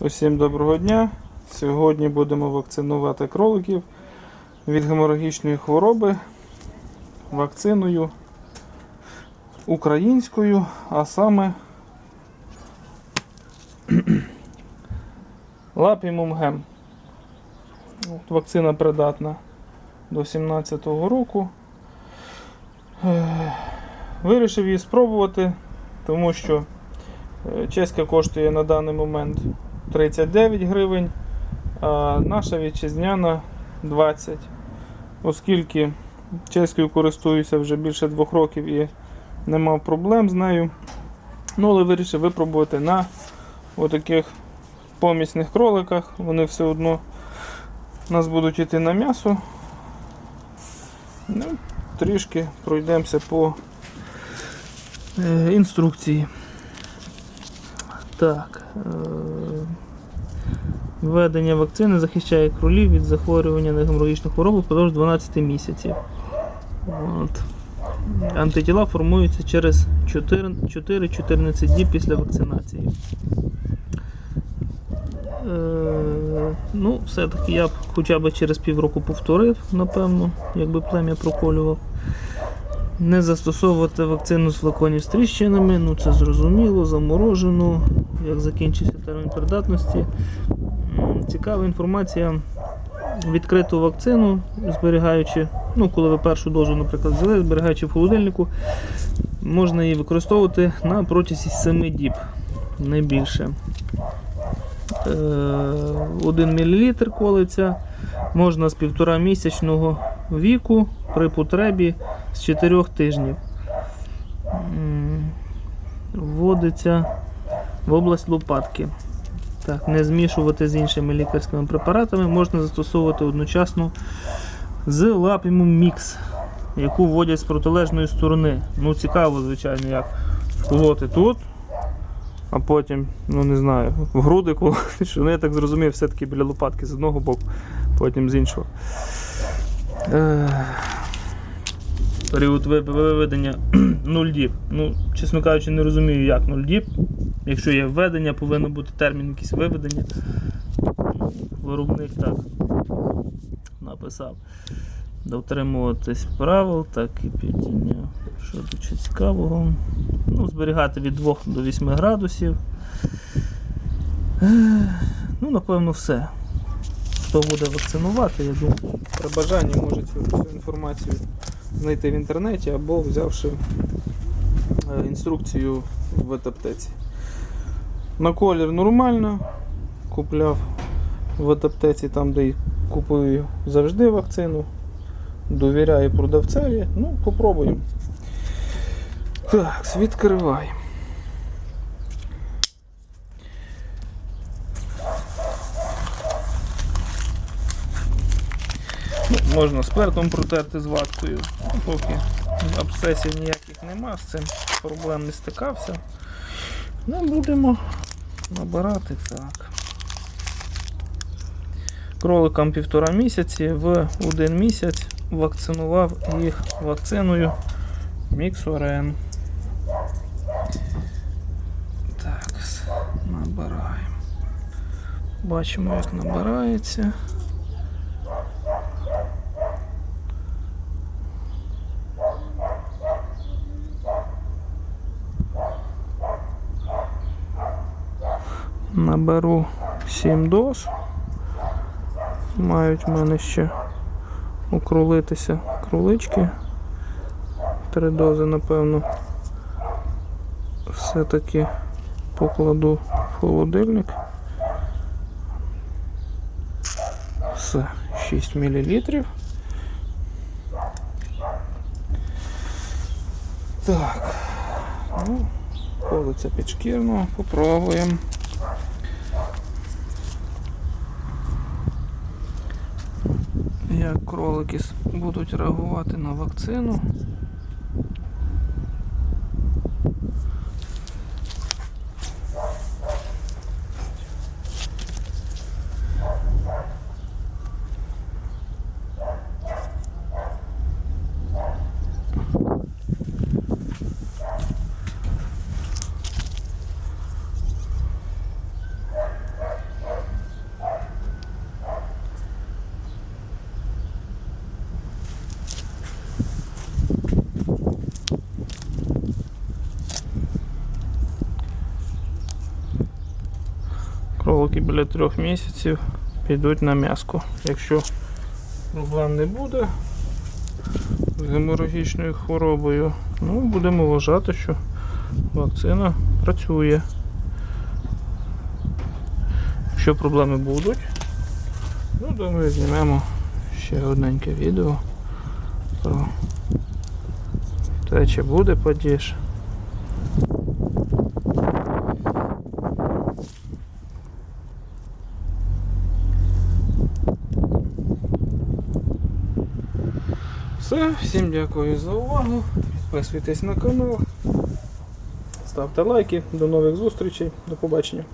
Усім доброго дня. Сьогодні будемо вакцинувати кроликів від геморагічної хвороби вакциною українською, а саме Лапімум Гем. Вакцина придатна до 17-го року. Вирішив її спробувати, тому що е, чеська коштує на даний момент 39 гривень, а наша вітчизняна 20. Оскільки чеською користуюся вже більше двох років і не мав проблем з нею. Ну, але вирішив випробувати на отаких помісних кроликах. Вони все одно у нас будуть йти на м'ясо. Ну, трішки пройдемося по е, інструкції. Так. Введення вакцини захищає кролів від захворювання на геморагічну хворобу впродовж 12 місяців. От. Антитіла формуються через 4-14 діб після вакцинації. Е, ну, все-таки я б хоча б через півроку повторив, напевно, якби плем'я проколював. Не застосовувати вакцину з флаконів з тріщинами, ну це зрозуміло, заморожено, як закінчився термін придатності. Цікава інформація. Відкриту вакцину, зберігаючи, ну, коли ви першу дозу, наприклад, взяли, зберігаючи в холодильнику, можна її використовувати на протязі 7 діб, не більше. Е, 1 мл колиться, можна з півтора місячного віку при потребі з 4 тижнів. Вводиться в область лопатки. Так, не змішувати з іншими лікарськими препаратами, можна застосовувати одночасно з лапімум мікс, яку вводять з протилежної сторони. Ну, цікаво, звичайно, як колоти тут, а потім, ну не знаю, в груди колоти, що ну, я так зрозумів, все-таки біля лопатки з одного боку, потім з іншого. Е, Період виведення 0 діб. Ну, чесно кажучи, не розумію, як 0 діб. Якщо є введення, повинен бути термін якийсь виведення. Виробник так написав. Дотримуватись правил, так і підіння. Що ще цікавого? Ну, зберігати від 2 до 8 градусів. Ну, напевно, все. Хто буде вакцинувати, я думаю, при бажанні може цю інформацію знайти в інтернеті або взявши е, інструкцію в ветаптеці. На колір нормально. Купляв в ветаптеці там, де купую завжди вакцину. Довіряю продавцеві. Ну, попробуємо. Так, відкриваємо. Ну, Можна спиртом протерти з ваткою, ну, поки абсцесів ніяких нема, з цим проблем не стикався. Ну, будемо набирати так. Кроликам півтора місяці, в один місяць вакцинував їх вакциною Міксорен. Так, набираємо. Бачимо, як набирається. Наберу 7 доз. Мають в мене ще укролитися кролички. Три дози, напевно, все-таки покладу в холодильник. Все, 6 мл. Так, ну, колиться підшкірно, попробуємо. Як кролики будуть реагувати на вакцину. Кролики біля трьох місяців підуть на м'яско. Якщо проблем не буде з геморагічною хворобою, ну будемо вважати, що вакцина працює. Якщо проблеми будуть, ну думаю, знімемо ще одненьке відео про те, чи буде падіж. Все, всім дякую за увагу. Підписуйтесь на канал. Ставте лайки. До нових зустрічей. До побачення.